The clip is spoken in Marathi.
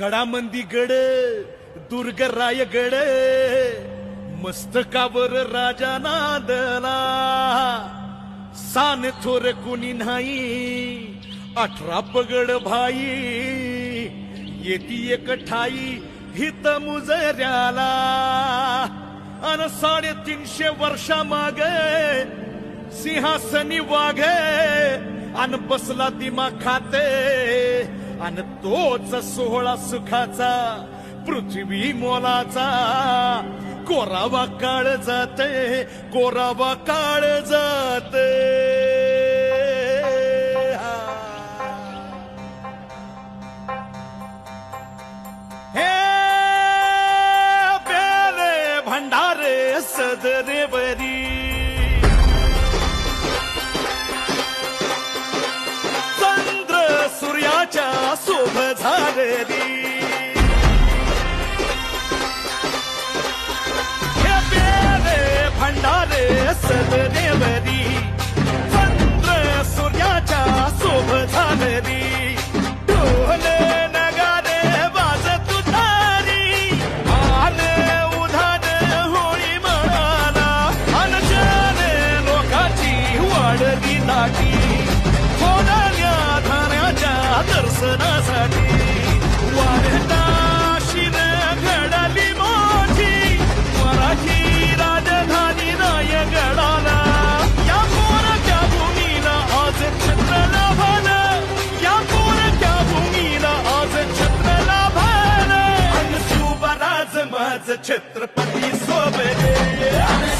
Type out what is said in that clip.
गडामंदी गड दुर्ग रायगड मस्तकावर राजा नादला. सान थोर कुणी नाही अठरा पगड भाई. येती एक ठाई हित मुजऱ्याला. अन साडेतीनशे वर्षा माग सिंहासनी वाघ. अन बसला दिमा खाते आणि तोच सोहळा सुखाचा पृथ्वी मोलाचा. कोरावा काळ जाते कोरावा काळ जाते. हे बेले भंडारे सदरे बरी शोभ झालेली हे बेले भंडारे सदनेवरी चंद्र सूर्याच्या शोभ झालेली ढोले नगारे वाजत तुतारी आन उधान होळी म्हणाला अनशने लोकाची वाढली दाटी कोणाल्या धान्याच्या दर्शनासाठी माझ छत्रपती सोबत.